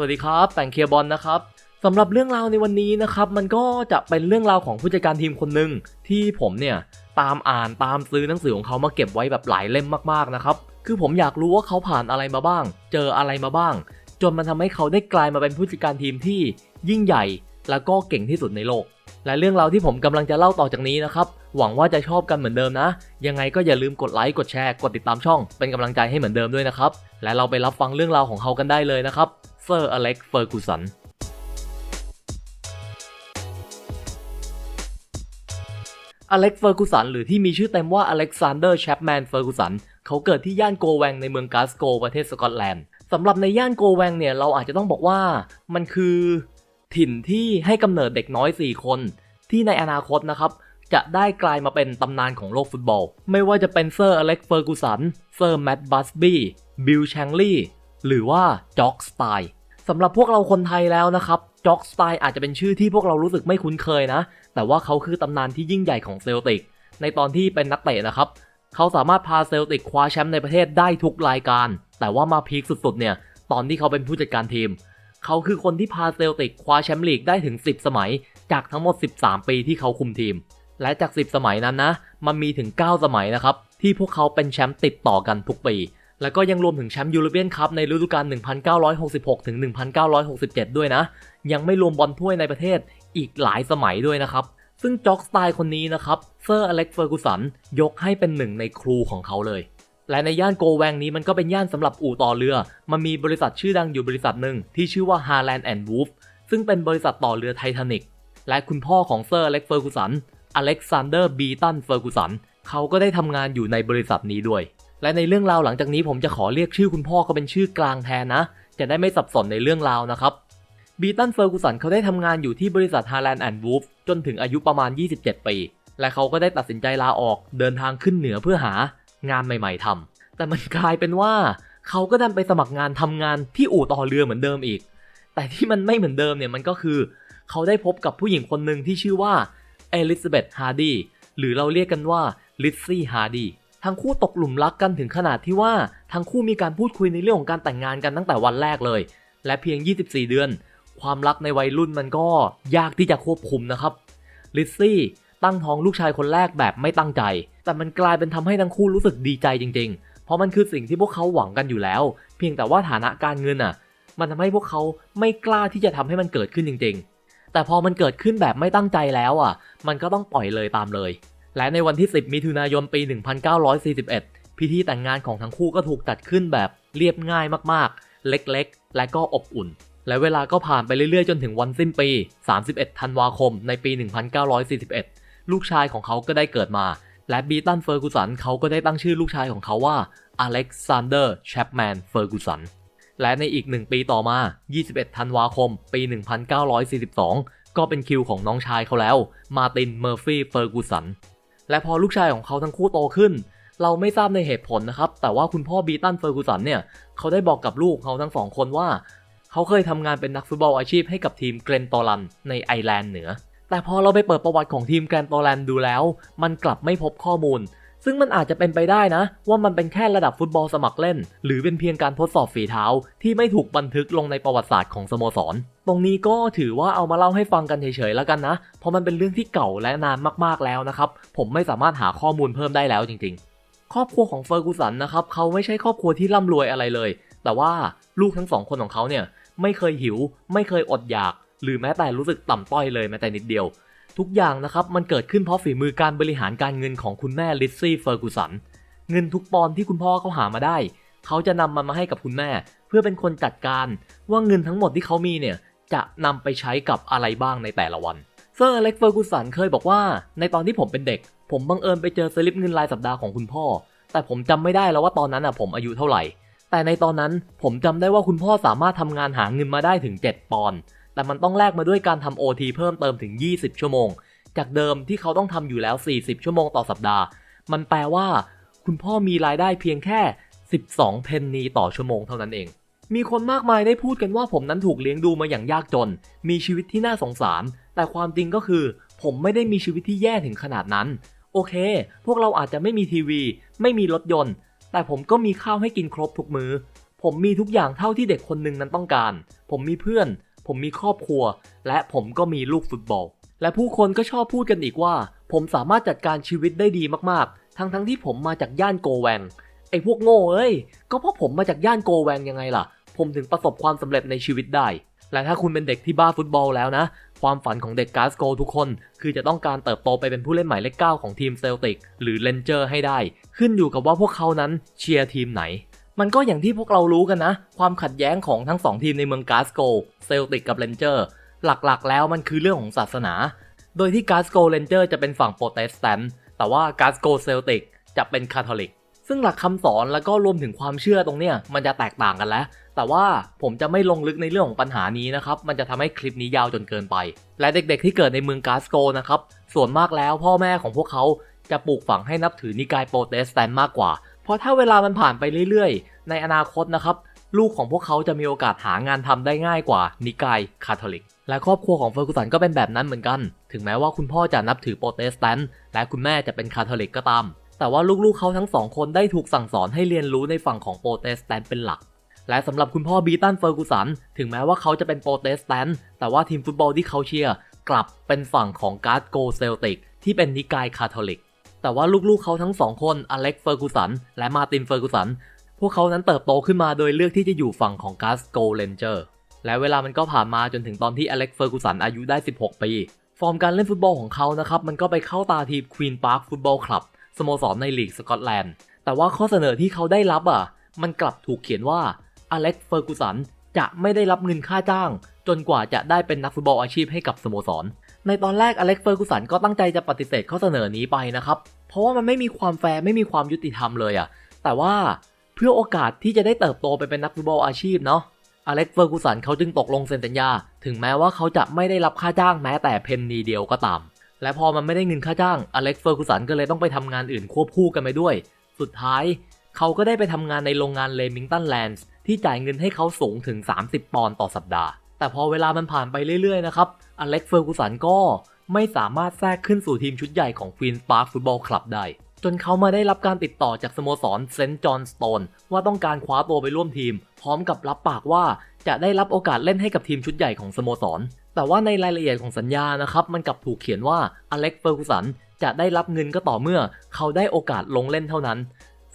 วัสดีครับแต่งเคลียร์บอลนะครับสำหรับเรื่องราวในวันนี้นะครับ มันก็จะเป็นเรื่องราวของผู้จัดการทีมคนหนึ่งที่ผมเนี่ยตามอ่านตามซื้อหนังสือของเขามาเก็บไว้แบบหลายเล่มมากๆนะครับ คือผมอยากรู้ว่าเขาผ่านอะไรมาบ้าง เจออะไรมาบ้าง จนมันทำให้เขาได้กลายมาเป็นผู้จัดการทีมที่ยิ่งใหญ่ แล้วก็เก่งที่สุดในโลก และเรื่องราวที่ผมกำลังจะเล่าต่อจากนี้นะครับ หวังว่าจะชอบกันเหมือนเดิมนะ ยังไงก็อย่าลืมกดไลค์กดแชร์กดติดตามช่อง เป็นกำลังใจให้เหมือนเดิมด้วยนะครับ และเราไปรับฟังเรื่องราวของเขากันได้เลยนะครับ อร์อเล็กเฟอร์กูสันอเล็กเฟอร์กูสันหรือที่มีชื่อเต็มว่าอเล็กซานเดอร์แชปแมนเฟอร์กูสันเขาเกิดที่ย่านโกแวงในเมืองกาสโกประเทศสกอตแลนด์สำหรับในย่านโกแวงเนี่ยเราอาจจะต้องบอกว่ามันคือถิ่นที่ให้กำเนิดเด็กน้อย 4 คน ที่ในอนาคตนะครับจะได้กลายมาเป็นตำนานของโลกฟุตบอล ไม่ว่าจะเป็นเซอร์อเล็กเฟอร์กูสัน เซอร์แมตต์บัสบี้ บิลแชงลีย์หรือว่าจ็อกสไตล์ สำหรับพวกเราคนไทยแล้วนะครับจ็อกสไตล์อาจจะเป็นชื่อที่พวกเรารู้สึกไม่คุ้นเคยนะ แต่ว่าเขาคือตำนานที่ยิ่งใหญ่ของเซลติก ในตอนที่เป็นนักเตะนะครับ เขาสามารถพาเซลติกคว้าแชมป์ในประเทศได้ทุกรายการ แต่ว่ามาพีคสุดๆเนี่ย ตอนที่เขาเป็นผู้จัดการทีม เขาคือคนที่พาเซลติกคว้าแชมป์ลีกได้ถึง 10 สมัย จากทั้งหมด 13 ปีที่เขาคุมทีม และจาก 10 สมัยนั้นนะ มันมีถึง 9 สมัยนะครับที่พวกเขาเป็นแชมป์ติดต่อกันทุกปี แล้วก็ยังรวมถึงแชมป์ยูโรเปียนคัพในฤดูกาล 1966 ถึง 1967 ด้วยนะ ยังไม่รวมบอลถ้วยในประเทศอีกหลายสมัยด้วยนะครับ ซึ่งจ็อกสไตล์คนนี้นะครับ เซอร์อเล็กเฟอร์กูสันยกให้เป็นหนึ่งในครูของเขาเลย และในย่านโกแวงนี้มันก็เป็นย่านสำหรับอู่ต่อเรือ มันมีบริษัทชื่อดังอยู่บริษัทหนึ่งที่ชื่อว่า Harland and Wolff ซึ่งเป็นบริษัทต่อเรือไททานิกและคุณพ่อของเซอร์อเล็กเฟอร์กูสันอเล็กซานเดอร์บีตันเฟอร์กูสันเขาก็ได้ทำงานอยู่ในบริษัทนี้ด้วย และในเรื่องราวหลังจากนี้ผมจะขอเรียกชื่อคุณพ่อเขาเป็นชื่อกลางแทนนะ จะได้ไม่สับสนในเรื่องราวนะครับบีตันเฟอร์กูสันเขาได้ทำงานอยู่ที่บริษัท Harland and Wolff จนถึงอายุประมาณ 27 ปี และเขาก็ได้ตัดสินใจลาออกเดินทางขึ้นเหนือเพื่อหางานใหม่ ๆทำแต่มันกลายเป็นว่าเขาก็ดันไปสมัครงานทำงานที่อู่ต่อเรือเหมือนเดิมอีก แต่ที่มันไม่เหมือนเดิมเนี่ยมันก็คือ เขาได้พบกับผู้หญิงคนหนึ่งที่ชื่อว่าเอลิซาเบธฮาร์ดีหรือเราเรียกกันว่าลิซซี่ฮาร์ดี ทั้งคู่ตกหลุมรักกันถึงขนาดที่ว่าทั้งคู่มีการพูดคุยในเรื่องของการแต่งงานกันตั้งแต่วันแรกเลย และเพียง 24 เดือน ความรักในวัยรุ่นมันก็ยากที่จะควบคุมนะครับลิซซี่ตั้งท้องลูกชายคนแรกแบบไม่ตั้งใจ แต่มันกลายเป็นทำให้ทั้งคู่รู้สึกดีใจจริง ๆ เพราะมันคือสิ่งที่พวกเขาหวังกันอยู่แล้ว เพียงแต่ว่าฐานะการเงินอะ มันทำให้พวกเขาไม่กล้าที่จะทำให้มันเกิดขึ้นจริง ๆ แต่พอมันเกิดขึ้นแบบไม่ตั้งใจแล้วอะ มันก็ต้องปล่อยเลยตามเลย และในวันที่ 10 มิถุนายนปี 1941 พิธีแต่งงานของทั้งคู่ก็ถูกจัดขึ้นแบบเรียบง่ายมากๆ เล็กๆ และก็อบอุ่น และเวลาก็ผ่านไปเรื่อยๆ จนถึงวันสิ้นปี 31 ธันวาคมในปี 1941 ลูกชายของเขาก็ได้เกิดมา และบีตันเฟอร์กูสันเขาก็ได้ตั้งชื่อลูกชายของเขาว่าอเล็กซานเดอร์แชปแมนเฟอร์กูสันและในอีกหนึ่งปีต่อมา 21 ธันวาคม ปี 1942 ก็เป็นคิวของน้องชายเขาแล้ว มาติน เมอร์ฟี่ เฟอร์กูสัน และพอลูกชายของเขาทั้งคู่โตขึ้น เราไม่ทราบในเหตุผลนะครับ แต่ว่าคุณพ่อบีตันเฟอร์กูสันเนี่ยเขาได้บอกกับลูกเขาทั้งสองคนว่า เขาเคยทำงานเป็นนักฟุตบอลอาชีพให้กับทีมเกรนตอรันในไอร์แลนด์เหนือ แต่พอเราไปเปิดประวัติของทีมแกรนตอรันดูแล้ว มันกลับไม่พบข้อมูล ซึ่งมันอาจจะเป็นไปได้นะ ว่ามันเป็นแค่ระดับฟุตบอลสมัครเล่น หรือเป็นเพียงการทดสอบฝีเท้า ที่ไม่ถูกบันทึกลงในประวัติศาสตร์ของสโมสร ตรงนี้ก็ถือว่าเอามาเล่าให้ฟังกันเฉยๆแล้วกันนะ เพราะมันเป็นเรื่องที่เก่าและนานมากๆแล้วนะครับ ผมไม่สามารถหาข้อมูลเพิ่มได้แล้วจริง ๆ ครอบครัวของเฟอร์กูสันนะครับเขาไม่ใช่ครอบครัวที่ร่ำรวยอะไรเลย แต่ว่าลูกทั้งสองคนของเขาเนี่ยไม่เคยหิว ไม่เคยอดอยาก หรือแม้แต่รู้สึกต่ำต้อยเลยแม้แต่นิดเดียว ทุกอย่างนะครับมันเกิดขึ้นเพราะฝีมือการบริหารการเงินของคุณแม่ลิซซี่เฟอร์กูสันเงินทุกปอนที่คุณพ่อเขาหามาได้ เขาจะนำมันมาให้กับคุณแม่ เพื่อเป็นคนจัดการว่าเงินทั้งหมดที่เขามีเนี่ยจะนำไปใช้กับอะไรบ้างในแต่ละวันเซอร์อเล็กเฟอร์กูสันเคยบอกว่า ในตอนที่ผมเป็นเด็ก ผมบังเอิญไปเจอสลิปเงินรายสัปดาห์ของคุณพ่อ แต่ผมจำไม่ได้แล้วว่าตอนนั้นอะผมอายุเท่าไหร่ แต่ในตอนนั้นผมจำได้ว่าคุณพ่อสามารถทำงานหาเงินมาได้ถึง 7 ปอนด์ แต่มันต้องแลกมาด้วยการทำ OT เพิ่มเติมถึง 20 ชั่วโมง จากเดิมที่เขาต้องทำอยู่แล้ว 40 ชั่วโมงต่อสัปดาห์ มันแปลว่า คุณพ่อมีรายได้เพียงแค่ 12 เพนนีต่อชั่วโมงเท่านั้นเอง มีคนมากมายได้พูดกันว่าผมนั้นถูกเลี้ยงดูมาอย่างยากจน มีชีวิตที่น่าสงสาร แต่ความจริงก็คือ ผมไม่ได้มีชีวิตที่แย่ถึงขนาดนั้น โอเค พวกเราอาจจะไม่มีทีวี ไม่มีรถยนต์ แต่ผมก็มีข้าวให้กินครบทุกมือ้อ ผมมีทุกอย่างเท่าที่เด็กคนหนึ่งนั้นต้องการ ผมมีเพื่อน ผมมีครอบครัว และผมก็มีลูกฟุตบอล และผู้คนก็ชอบพูดกันอีกว่า ผมสามารถจัดการชีวิตได้ดีมากๆ ทั้งๆทที่ผมมาจากย่านโกแวงไอ้พวกโง่เอ้ย ก็เพราะผมมาจากย่านโกแวงยังไงล่ะ ผมถึงประสบความสำเร็จในชีวิตได้ และถ้าคุณเป็นเด็กที่บ้าฟุตบอลแล้วนะ ความฝันของเด็กกาสโกทุกคน คือจะต้องการเติบโตไปเป็นผู้เล่นหมายเลขเก้าของทีมเซลติกหรือเลนเจอร์ให้ได้ ขึ้นอยู่กับว่าพวกเขานั้นเชียร์ทีมไหน มันก็อย่างที่พวกเรารู้กันนะ ความขัดแย้งของทั้งสองทีมในเมืองกาสโกเซลติกกับเลนเจอร์ หลักๆ แล้วมันคือเรื่องของศาสนา โดยที่กาสโกเลนเจอร์จะเป็นฝั่งโปรเตสแตนต์แต่ว่ากาสโกเซลติกจะเป็นคาทอลิก ซึ่งหลักคำสอนแล้วก็รวมถึงความเชื่อตรงเนี้ยมันจะแตกต่างกันแล้ว แต่ว่าผมจะไม่ลงลึกในเรื่องของปัญหานี้นะครับ มันจะทำให้คลิปนี้ยาวจนเกินไป และเด็กๆ ที่เกิดในเมืองกาสโกนะครับ ส่วนมากแล้วพ่อแม่ของพวกเขาจะปลูกฝังให้นับถือนิกายโปรเตสแตนต์มากกว่า เพราะถ้าเวลามันผ่านไปเรื่อยๆ ในอนาคตนะครับ ลูกของพวกเขาจะมีโอกาสหางานทำได้ง่ายกว่านิกายคาทอลิก และครอบครัวของเฟอร์กูสันก็เป็นแบบนั้นเหมือนกัน ถึงแม้ว่าคุณพ่อจะนับถือโปรเตสแตนต์และคุณแม่จะเป็นคาทอลิกก็ตาม แต่ว่าลูกๆเขาทั้งสองคนได้ถูกสั่งสอนให้เรียนรู้ในฝั่งของโปรเตสแตนต์เป็นหลักและสำหรับคุณพ่อบีตันเฟอร์กูสัน ถึงแม้ว่าเขาจะเป็นโปรเตสแตนต์แต่ว่าทีมฟุตบอลที่เขาเชียร์กลับเป็นฝั่งของการ์ดโกเซลติกที่เป็นนิกายคาทอลิก แต่ว่าลูกๆเขาทั้งสองคนอเล็กเฟอร์กูสันและมาตินเฟอร์กูสัน พวกเขานั้นเติบโตขึ้นมาโดยเลือกที่จะอยู่ฝั่งของกาสโกเลนเจอร์ และเวลามันก็ผ่านมาจนถึงตอนที่อเล็กเฟอร์กูสันอายุได้ 16 ปี ฟอร์มการเล่นฟุตบอลของเขานะครับ มันก็ไปเข้าตาทีมควีนพาร์คฟุตบอลคลับสโมสรในลีกสกอตแลนด์ แต่ว่าข้อเสนอที่เขาได้รับอะ มันกลับถูกเขียนว่าอเล็กเฟอร์กูสันจะไม่ได้รับเงินค่าจ้าง จนกว่าจะได้เป็นนักฟุตบอลอาชีพให้กับสโมสร ในตอนแรกอเล็กเฟอร์กูสันก็ตั้งใจจะปฏิเสธข้อเสนอนี้ไปนะครับ เพราะว่ามันไม่มีความแฟร์ไม่มีความยุติธรรมเลยอะ แต่ว่า พื่อโอกาสที่จะได้เติบโตไปเป็นนักฟุตบอลอาชีพเนาะอเล็กเฟอร์กูสันเขาจึงตกลงเซ็นสัญญา ถึงแม้ว่าเขาจะไม่ได้รับค่าจ้างแม้แต่เพนนีเดียวก็ตาม และพอมันไม่ได้เงินค่าจ้างอเล็กเฟอร์กูสันก็เลยต้องไปทำงานอื่นควบคู่กันไปด้วย สุดท้าย เขาก็ได้ไปทำงานในโรงงานเลมิงตันแลนด์ที่จ่ายเงินให้เขาสูงถึง 30 ปอนด์ต่อสัปดาห์ แต่พอเวลามันผ่านไปเรื่อยๆนะครับอเล็กเฟอร์กูสันก็ไม่สามารถแทรกขึ้นสู่ทีมชุดใหญ่ของควีนส์พาร์คฟุตบอลคลับได้ จนเขามาได้รับการติดต่อจากสโมสรเซนต์จอห์นสโตนว่าต้องการคว้าตัวไปร่วมทีม พร้อมกับรับปากว่าจะได้รับโอกาสเล่นให้กับทีมชุดใหญ่ของสโมสร แต่ว่าในรายละเอียดของสัญญานะครับ มันกลับถูกเขียนว่าอเล็กเฟอร์กูสันจะได้รับเงินก็ต่อเมื่อเขาได้โอกาสลงเล่นเท่านั้น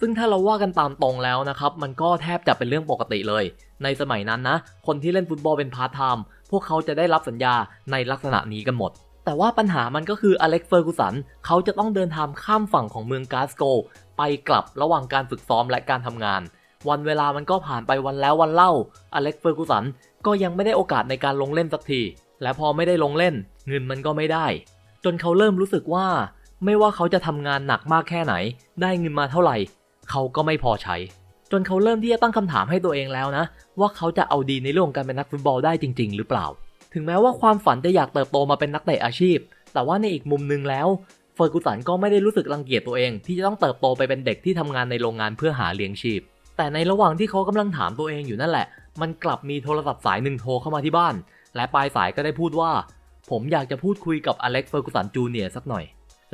ซึ่งถ้าเราว่ากันตามตรงแล้วนะครับ มันก็แทบจะเป็นเรื่องปกติเลย ในสมัยนั้นนะ คนที่เล่นฟุตบอลเป็นพาร์ทไทม์พวกเขาจะได้รับสัญญาในลักษณะนี้กันหมด แต่ว่าปัญหามันก็คืออเล็กเฟอร์กูสันเขาจะต้องเดินทางข้ามฝั่งของเมืองกาสโก ไปกลับระหว่างการฝึกซ้อมและการทำงาน วันเวลามันก็ผ่านไปวันแล้ววันเล่า อเล็กเฟอร์กูสันก็ยังไม่ได้โอกาสในการลงเล่นสักที และพอไม่ได้ลงเล่น เงินมันก็ไม่ได้ จนเขาเริ่มรู้สึกว่า ไม่ว่าเขาจะทำงานหนักมากแค่ไหน ได้เงินมาเท่าไหร่ เขาก็ไม่พอใช้ จนเขาเริ่มที่จะตั้งคำถามให้ตัวเองแล้วนะ ว่าเขาจะเอาดีในเรื่องของการเป็นนักฟุตบอลได้จริง ๆ หรือเปล่า ถึงแม้ว่าความฝันจะอยากเติบโตมาเป็นนักเตะอาชีพ แต่ว่าในอีกมุมหนึงแล้วเฟอร์กูสันก็ไม่ได้รู้สึกรังเกียจตัวเอง ที่จะต้องเติบโตไปเป็นเด็กที่ทำงานในโรงงานเพื่อหาเลี้ยงชีพ แต่ในระหว่างที่เขากำลังถามตัวเองอยู่นั่นแหละ มันกลับมีโทรศัพท์สายหนึ่งโทรเข้ามาที่บ้าน และปลายสายก็ได้พูดว่า ผมอยากจะพูดคุยกับอเล็กเฟอร์กูสันจูเนียร์สักหน่อย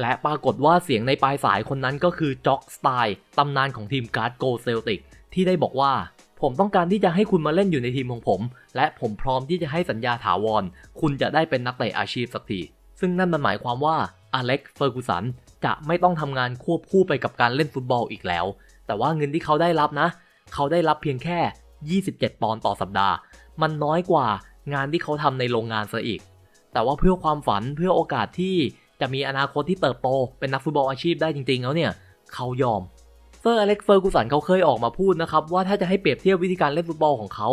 และปรากฏว่าเสียงในปลายสายคนนั้นก็คือจ็อกสไตล์ตำนานของทีมการ์ดโกเซลติกที่ได้บอกว่า ผมต้องการที่จะให้คุณมาเล่นอยู่ในทีมของผม และผมพร้อมที่จะให้สัญญาถาวร คุณจะได้เป็นนักเตะอาชีพสักที ซึ่งนั่นมันหมายความว่าอเล็กเฟอร์กูสันจะไม่ต้องทำงานควบคู่ไปกับการเล่นฟุตบอลอีกแล้ว แต่ว่าเงินที่เขาได้รับนะ เขาได้รับเพียงแค่ 27 ปอนด์ต่อสัปดาห์ มันน้อยกว่างานที่เขาทำในโรงงานซะอีก แต่ว่าเพื่อความฝันเพื่อโอกาสที่จะมีอนาคตที่เติบโตเป็นนักฟุตบอลอาชีพได้จริงๆแล้วเนี่ย เขายอม เซอร์อเล็กเฟอร์กูสันเขาเคยออกมาพูดนะครับ ว่าถ้าจะให้เปรียบเทียบวิธีการเล่นฟุตบอลของเขา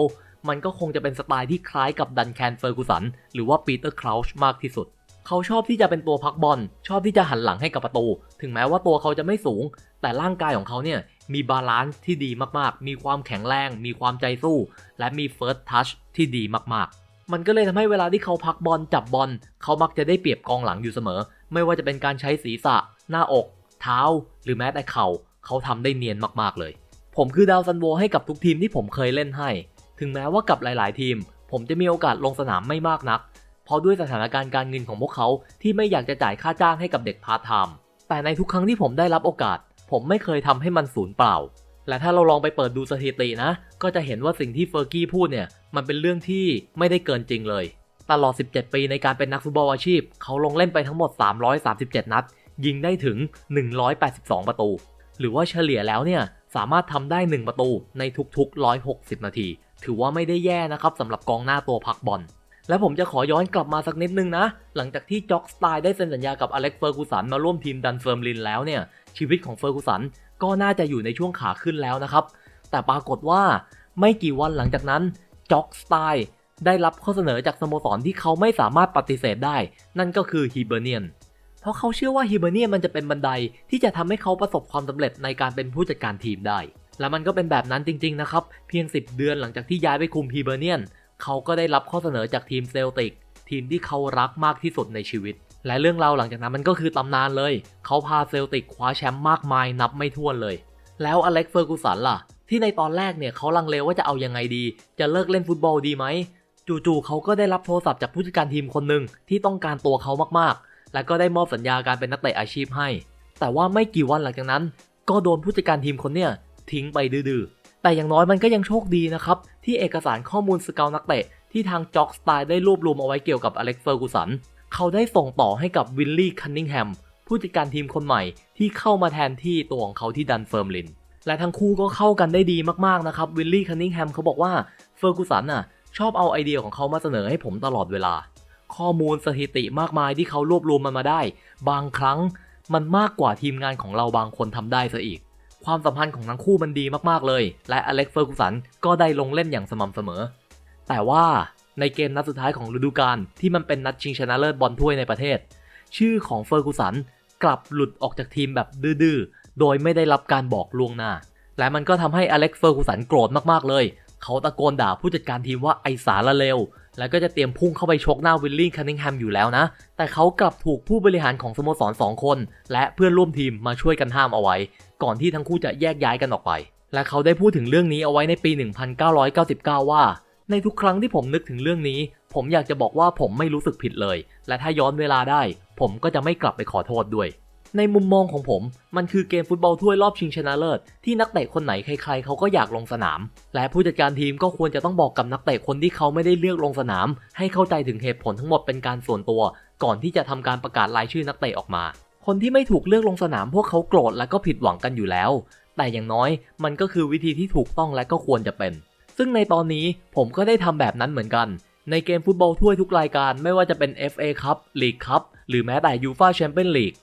มันก็คงจะเป็นสไตล์ที่คล้ายกับดันแคนเฟอร์กูสันหรือว่าปีเตอร์คลาวช์มากที่สุด เขาชอบที่จะเป็นตัวพักบอล ชอบที่จะหันหลังให้กับประตู ถึงแม้ว่าตัวเขาจะไม่สูง แต่ร่างกายของเขาเนี่ยมีบาลานซ์ที่ดีมากๆ มีความแข็งแรง มีความใจสู้ และมีเฟิร์สทัชที่ดีมากๆมันก็เลยทำให้เวลาที่เขาพักบอลจับบอลเขามักจะได้เปรียบกองหลังอยู่เสมอ ไม่ว่าจะเป็นการใช้ศีรษะ หน้าอก เท้า หรือแม้แต่เข่า เขาทำได้เนียนมากๆเลย ผมคือดาวซันโวให้กับทุกทีมที่ผมเคยเล่นให้ ถึงแม้ว่ากับหลายๆ ทีม ผมจะมีโอกาสลงสนามไม่มากนัก เพราะด้วยสถานการณ์การเงินของพวกเขาที่ไม่อยากจะจ่ายค่าจ้างให้กับเด็กพาร์ทไทม์แต่ในทุกครั้งที่ผมได้รับโอกาส ผมไม่เคยทำให้มันสูญเปล่า และถ้าเราลองไปเปิดดูสถิตินะ ก็จะเห็นว่าสิ่งที่เฟอร์กี้พูดเนี่ยมันเป็นเรื่องที่ไม่ได้เกินจริงเลยตลอด 17 ปีในการเป็นนักฟุตบอลอาชีพ เขาลงเล่นไปทั้งหมด 337 นัด ยิงได้ถึง 182 ประตู หรือว่าเฉลี่ยแล้วเนี่ยสามารถทำได้ 1 ประตูในทุกๆ 160 นาที ถือว่าไม่ได้แย่นะครับสำหรับกองหน้าตัวพักบอล และผมจะขอย้อนกลับมาสักนิดนึงนะ หลังจากที่จ็อกสไตล์ได้เซ็นสัญญากับอเล็กเฟอร์กูสันมาร่วมทีมดันเฟิร์มลินแล้วเนี่ย ชีวิตของเฟอร์กูสันก็น่าจะอยู่ในช่วงขาขึ้นแล้วนะครับ แต่ปรากฏว่าไม่กี่วันหลังจากนั้นจ็อกสไตล์ได้รับข้อเสนอจากสโมสรที่เขาไม่สามารถปฏิเสธได้ นั่นก็คือฮีเบเนียน เพราะเขาเชื่อว่าฮีเบเนียมันจะเป็นบันไดที่จะทำให้เขาประสบความสำเร็จในการเป็นผู้จัดการทีมได้ และมันก็เป็นแบบนั้นจริง ๆ นะครับ เพียง 10 เดือนหลังจากที่ย้ายไปคุมฮีเบเนียนเขาก็ได้รับข้อเสนอจากทีมเซลติก ทีมที่เขารักมากที่สุดในชีวิต และเรื่องราวหลังจากนั้นมันก็คือตำนานเลย เขาพาเซลติกคว้าแชมป์มากมายนับไม่ถ้วนเลย แล้วอเล็กเฟอร์กูสันล่ะ ที่ในตอนแรกเนี่ยเขาลังเลว่าจะเอายังไงดี จะเลิกเล่นฟุตบอลดีไหมจู่ๆเขาก็ได้รับโทรศัพท์จากผู้จัดการทีมคนหนึ่งที่ต้องการตัวเขามากๆ และก็ได้มอบสัญญาการเป็นนักเตะอาชีพให้ แต่ว่าไม่กี่วันหลังจากนั้น ก็โดนผู้จัดการทีมคนเนี่ยทิ้งไปดื้อแต่อย่างน้อยมันก็ยังโชคดีนะครับ ที่เอกสารข้อมูลสเกลนักเตะที่ทางจ็อกสไตล์ได้รวบรวมเอาไว้เกี่ยวกับอเล็กเฟอร์กูสัน เขาได้ส่งต่อให้กับวิลลี่คันนิงแฮมผู้จัดการทีมคนใหม่ที่เข้ามาแทนที่ตัวของเขาที่ดันเฟิร์มลิน และทั้งคู่ก็เข้ากันได้ดีมากๆนะครับวิลลี่คันนิงแฮมเขาบอกว่าเฟอร์กูสันน่ะชอบเอาไอเดียของเขามาเสนอให้ผมตลอดเวลา ข้อมูลสถิติมากมายที่เขารวบรวมมันมาได้ บางครั้งมันมากกว่าทีมงานของเราบางคนทำได้ซะอีก ความสัมพันธ์ของทั้งคู่มันดีมากๆเลย และอเล็กเฟอร์กูสันก็ได้ลงเล่นอย่างสม่ำเสมอ แต่ว่าในเกมนัดสุดท้ายของฤดูกาลที่มันเป็นนัดชิงชนะเลิศบอลถ้วยในประเทศ ชื่อของเฟอร์กูสันกลับหลุดออกจากทีมแบบดื้อๆ โดยไม่ได้รับการบอกล่วงหน้า และมันก็ทำให้อเล็กเฟอร์กูสันโกรธมากๆเลย เขาตะโกนด่าผู้จัดการทีมว่าไอสารละเลว แล้วก็จะเตรียมพุ่งเข้าไปชกหน้าวิลลี่คันนิงแฮมอยู่แล้วนะ แต่เขากลับถูกผู้บริหารของสโมสร 2 คน และเพื่อนร่วมทีมมาช่วยกันห้ามเอาไว้ ก่อนที่ทั้งคู่จะแยกย้ายกันออกไป และเขาได้พูดถึงเรื่องนี้เอาไว้ในปี 1999 ว่า ในทุกครั้งที่ผมนึกถึงเรื่องนี้ ผมอยากจะบอกว่าผมไม่รู้สึกผิดเลย และถ้าย้อนเวลาได้ ผมก็จะไม่กลับไปขอโทษด้วย ในมุมมองของผม มันคือเกมฟุตบอลถ้วยรอบชิงชนะเลิศที่นักเตะคนไหนใครๆเขาก็อยากลงสนาม และผู้จัดการทีมก็ควรจะต้องบอกกับนักเตะคนที่เขาไม่ได้เลือกลงสนาม ให้เข้าใจถึงเหตุผลทั้งหมดเป็นการส่วนตัว ก่อนที่จะทำการประกาศรายชื่อนักเตะออกมา คนที่ไม่ถูกเลือกลงสนามพวกเขาโกรธและก็ผิดหวังกันอยู่แล้ว แต่อย่างน้อยมันก็คือวิธีที่ถูกต้องและก็ควรจะเป็น ซึ่งในตอนนี้ผมก็ได้ทำแบบนั้นเหมือนกัน ในเกมฟุตบอลถ้วยทุกรายการไม่ว่าจะเป็น FA คัพลีกคัพหรือแม้แต่ยูฟาแชมเปี้ยนลีก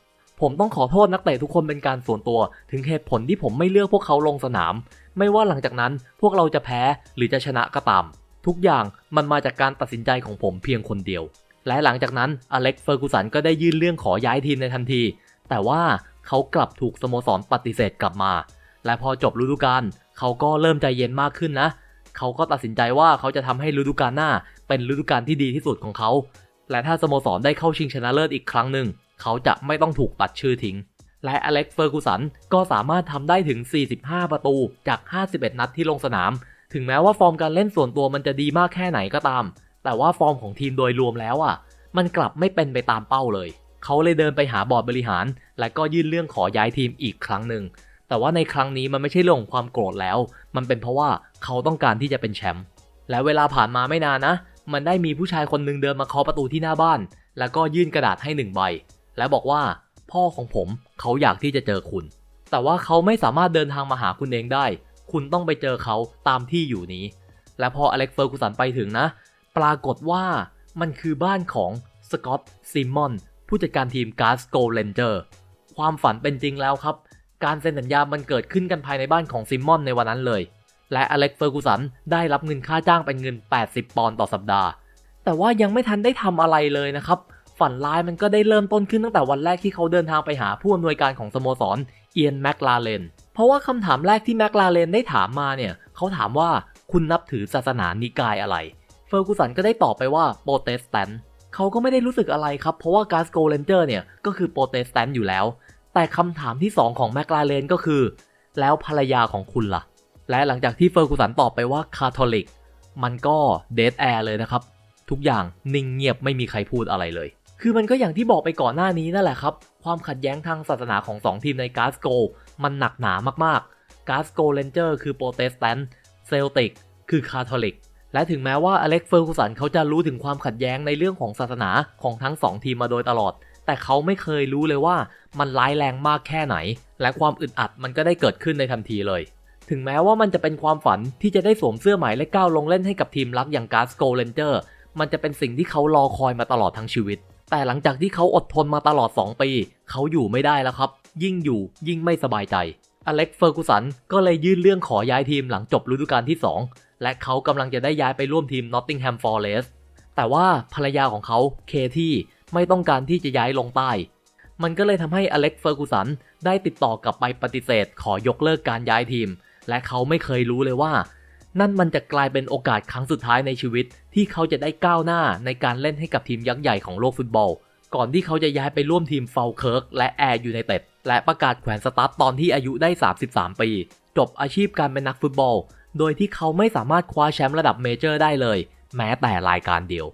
ผมต้องขอโทษนักเตะทุกคนเป็นการส่วนตัว ถึงเหตุผลที่ผมไม่เลือกพวกเขาลงสนาม ไม่ว่าหลังจากนั้นพวกเราจะแพ้หรือจะชนะก็ตาม ทุกอย่างมันมาจากการตัดสินใจของผมเพียงคนเดียว และหลังจากนั้นอเล็กเฟอร์กูสันก็ได้ยื่นเรื่องขอย้ายทีมในทันที แต่ว่าเขากลับถูกสโมสรปฏิเสธกลับมา และพอจบฤดูกาลเขาก็เริ่มใจเย็นมากขึ้นนะ เขาก็ตัดสินใจว่าเขาจะทำให้ฤดูกาลหน้า เป็นฤดูกาลที่ดีที่สุดของเขา และถ้าสโมสรได้เข้าชิงชนะเลิศอีกครั้งหนึ่ง เขาจะไม่ต้องถูกตัดชื่อทิ้ง และอเล็กเฟอร์กูสันก็สามารถทำได้ถึง 45 ประตูจาก 51 นัดที่ลงสนาม ถึงแม้ว่าฟอร์มการเล่นส่วนตัวมันจะดีมากแค่ไหนก็ตาม แต่ว่าฟอร์มของทีมโดยรวมแล้วอะ มันกลับไม่เป็นไปตามเป้าเลย เขาเลยเดินไปหาบอร์ดบริหาร และก็ยื่นเรื่องขอย้ายทีมอีกครั้งหนึ่งแต่ว่าในครั้งนี้มันไม่ใช่เรื่องของความโกรธแล้ว มันเป็นเพราะว่าเขาต้องการที่จะเป็นแชมป์ และเวลาผ่านมาไม่นานนะ มันได้มีผู้ชายคนหนึ่งเดินมาเคาะประตูที่หน้าบ้าน แล้วก็ยื่นกระดาษให้หนึ่งใบ และบอกว่าพ่อของผมเขาอยากที่จะเจอคุณ แต่ว่าเขาไม่สามารถเดินทางมาหาคุณเองได้ คุณต้องไปเจอเขาตามที่อยู่นี้ และพออเล็กเฟอร์กูสันไปถึงนะ ปรากฏว่ามันคือบ้านของสกอตซิมมอนผู้จัดการทีมกาสโกเลนเจอร์ความฝันเป็นจริงแล้วครับ การเซ็นสัญญามันเกิดขึ้นกันภายในบ้านของซิมมอนในวันนั้นเลย และอเล็กเฟอร์กูสันได้รับเงินค่าจ้างเป็นเงิน 80 ปอนด์ต่อสัปดาห์ แต่ว่ายังไม่ทันได้ทำอะไรเลยนะครับ ฝันร้ายมันก็ได้เริ่มต้นขึ้นตั้งแต่วันแรกที่เขาเดินทางไปหาผู้อำนวยการของสโมสรเอียนแมคลาเรนเพราะว่าคำถามแรกที่แมคลาเรนได้ถามมาเนี่ยเขาถามว่าคุณนับถือศาสนานิกายอะไร เฟอร์กูสันก็ได้ตอบไปว่าโปรเตสแตนต์เขาก็ไม่ได้รู้สึกอะไรครับ เพราะว่ากาสโกเลนเจอร์เนี่ยก็คือโปรเตสแตนต์อยู่แล้ว แต่คำถามที่ 2 ของแมคลาเรนก็คือ แล้วภรรยาของคุณล่ะ และหลังจากที่เฟอร์กูสันตอบไปว่าคาทอลิกมันก็เดดแอร์เลยนะครับ ทุกอย่างนิ่งเงียบไม่มีใครพูดอะไรเลย คือมันก็อย่างที่บอกไปก่อนหน้านี้นั่นแหละครับ ความขัดแย้งทางศาสนาของ 2 ทีมในกาสโก มันหนักหนามากๆกาสโกเ a นเจอร์คือโปรเตสแตนต์เซลติกคือคาทอลิกและถึงแม้ว่าอเล็กเฟอร์กูสันเขาจะรู้ถึงความขัดแย้งในเรื่องของศาสนาของทั้งสองทีมมาโดยตลอด แต่เขาไม่เคยรู้เลยว่ามันร้ายแรงมากแค่ไหน และความอึดอัดมันก็ได้เกิดขึ้นในทันทีเลย ถึงแม้ว่ามันจะเป็นความฝันที่จะได้สวมเสื้อหมายเลขเก้าลงเล่นให้กับทีมรักอย่างกาสโกเ a นเจอร์มันจะเป็นสิ่งที่เขารอคอยมาตลอดทั้งชีวิต แต่หลังจากที่เขาอดทนมาตลอด 2 ปี เขาอยู่ไม่ได้แล้วครับ ยิ่งอยู่ยิ่งไม่สบายใจ อเล็กเฟอร์กูสันก็เลยยื่นเรื่องขอย้ายทีมหลังจบฤดูกาลที่ 2 และเขากำลังจะได้ย้ายไปร่วมทีม Nottingham Forest แต่ว่าภรรยาของเขาเคที่ไม่ต้องการที่จะย้ายลงใต้ มันก็เลยทำให้อเล็กเฟอร์กูสันได้ติดต่อกลับไปปฏิเสธ ขอยกเลิกการย้ายทีม และเขาไม่เคยรู้เลยว่า นั่นมันจะกลายเป็นโอกาสครั้งสุดท้ายในชีวิต ที่เขาจะได้ก้าวหน้าในการเล่นให้กับทีมยักษ์ใหญ่ของโลกฟุตบอล ก่อนที่เขาจะย้ายไปร่วมทีมเฟลเคิร์กและแอร์ยูไนเต็ดและประกาศแขวนสตาร์ทตอนที่อายุได้ 33 ปี จบอาชีพการเป็นนักฟุตบอล โดยที่เขาไม่สามารถคว้าแชมป์ระดับเมเจอร์ได้เลย แม้แต่รายการเดียว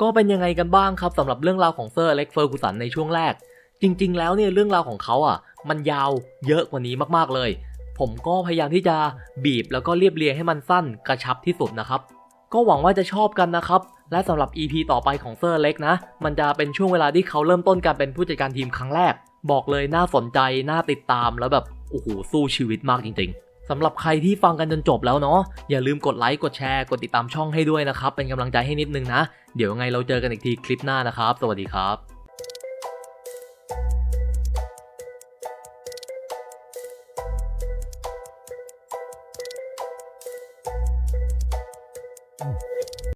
ก็เป็นยังไงกันบ้างครับสำหรับเรื่องราวของเซอร์อเล็กเฟอร์กูสันในช่วงแรก จริง ๆ แล้วเนี่ยเรื่องราวของเขาอะ มันยาวเยอะกว่านี้มากๆเลย ผมก็พยายามที่จะบีบแล้วก็เรียบเรียงให้มันสั้นกระชับที่สุดนะครับ ก็หวังว่าจะชอบกันนะครับ และสำหรับ EP ต่อไปของเซอร์เล็กนะ มันจะเป็นช่วงเวลาที่เขาเริ่มต้นการเป็นผู้จัดการทีมครั้งแรก บอกเลยน่าสนใจน่าติดตามแล้วแบบโอ้โหสู้ชีวิตมากจริง ๆสำหรับใครที่ฟังกันจนจบแล้วเนาะอย่าลืมกดไลค์กดแชร์กดติดตามช่องให้ด้วยนะครับ เป็นกำลังใจให้นิดนึงนะ เดี๋ยวไงเราเจอกันอีกทีคลิปหน้านะครับ สวัสดีครับ